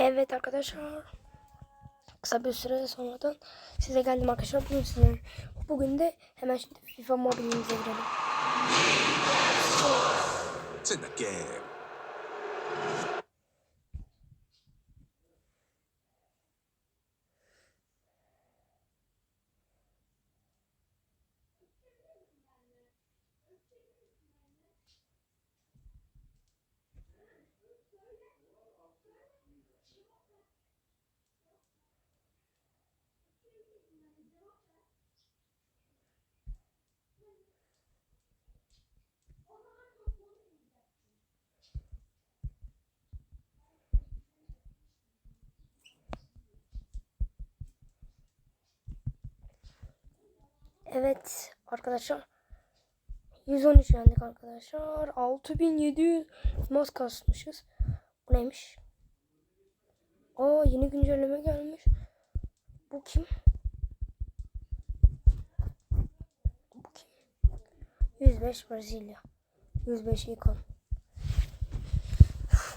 Evet arkadaşlar. Kısa bir süre sonradan size geldim arkadaşlar. Bugün size bugün de hemen şimdi FIFA mobilimize girelim. It's in the game. Evet arkadaşlar. 113 yendik arkadaşlar. 6700 mas kasmışız. Bu neymiş? Aa yeni güncelleme gelmiş. Bu kim? Bu kim? 105 Brezilya. 105 ikon.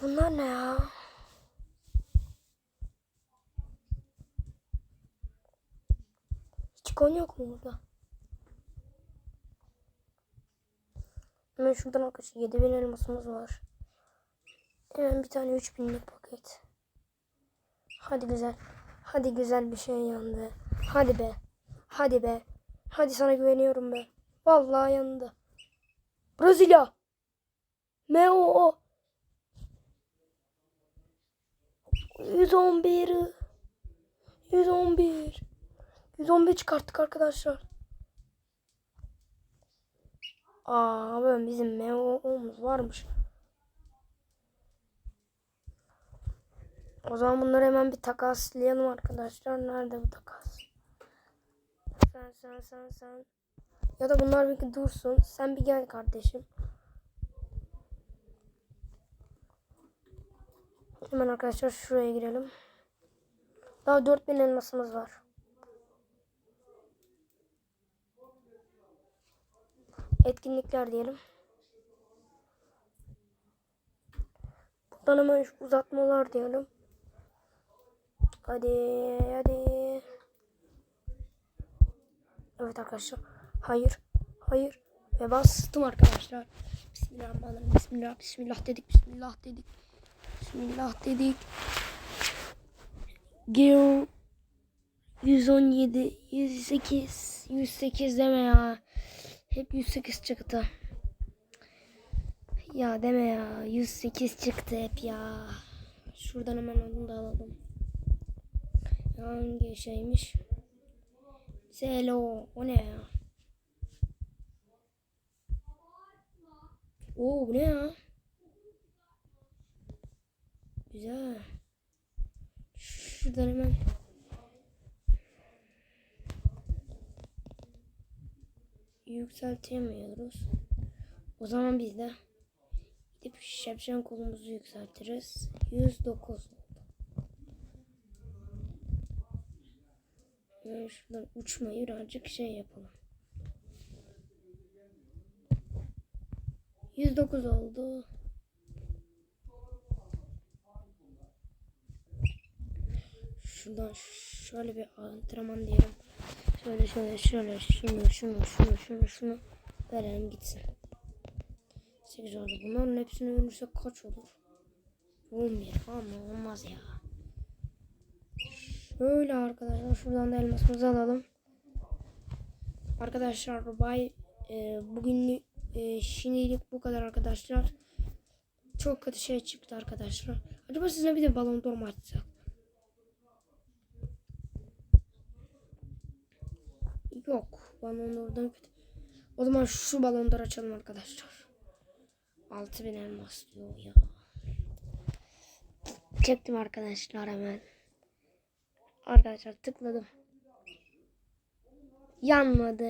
Bunlar ne ya? Hiç yok mu burada? Hemen şuradan arkadaşlar 7000 elmasımız var. Hemen bir tane 3000'lik paket. Hadi güzel. Hadi güzel bir şey yandı. Hadi be. Hadi be. Hadi sana güveniyorum be. Vallahi yandı. Brezilya. M.O.O. 111. 111. 111 çıkarttık arkadaşlar. Aa ben bizim MO'muz varmış. O zaman bunları hemen bir takaslayalım arkadaşlar. Nerede bu takas? Sen sen sen sen. Ya da bunlar bir dursun. Sen bir gel kardeşim. Hemen arkadaşlar şuraya girelim. Daha 4000 elmasımız var. Etkinlikler diyelim. Buradan hemen şu uzatmalar diyelim. Hadi hadi. Evet arkadaşlar. Hayır. Hayır. Ve bastım arkadaşlar. Bismillahirrahmanirrahim. Bismillah. Bismillah dedik. Bismillah dedik. Bismillah dedik. Geo 117 108 108 deme ya. Hep 108 çıktı. Ya deme ya. 108 çıktı hep ya. Şuradan hemen onu da alalım. Hangi şeymiş? Selo. O ne ya? Oo bu ne ya? Güzel. Şuradan hemen yükseltemiyoruz. O zaman biz de gidip şapşan kolumuzu yükseltiriz. 109 oldu. Yani şuradan uçmayı birazcık şey yapalım. 109 oldu. Şuradan şöyle bir antrenman diyelim. Şöyle şöyle şöyle şunu şunu şunu şunu şunu verelim gitsin. 8 oldu. Bunların hepsini verirsek kaç olur? 11 ama olmaz ya. Şöyle arkadaşlar şuradan da elmasımızı alalım. Arkadaşlar bay e, bugün e, şimdilik bu kadar arkadaşlar. Çok kötü şey çıktı arkadaşlar. Acaba sizinle bir de balon mu açsak? Yok. Balon oradan kötü. O zaman şu balonları açalım arkadaşlar. 6000 elmas diyor ya. Çektim arkadaşlar hemen. Arkadaşlar tıkladım. Yanmadı.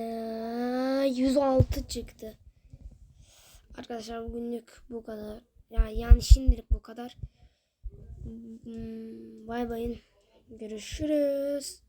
106 çıktı. Arkadaşlar bugünlük bu kadar. Yani, yani şimdilik bu kadar. Hmm, Bay bayın. Görüşürüz.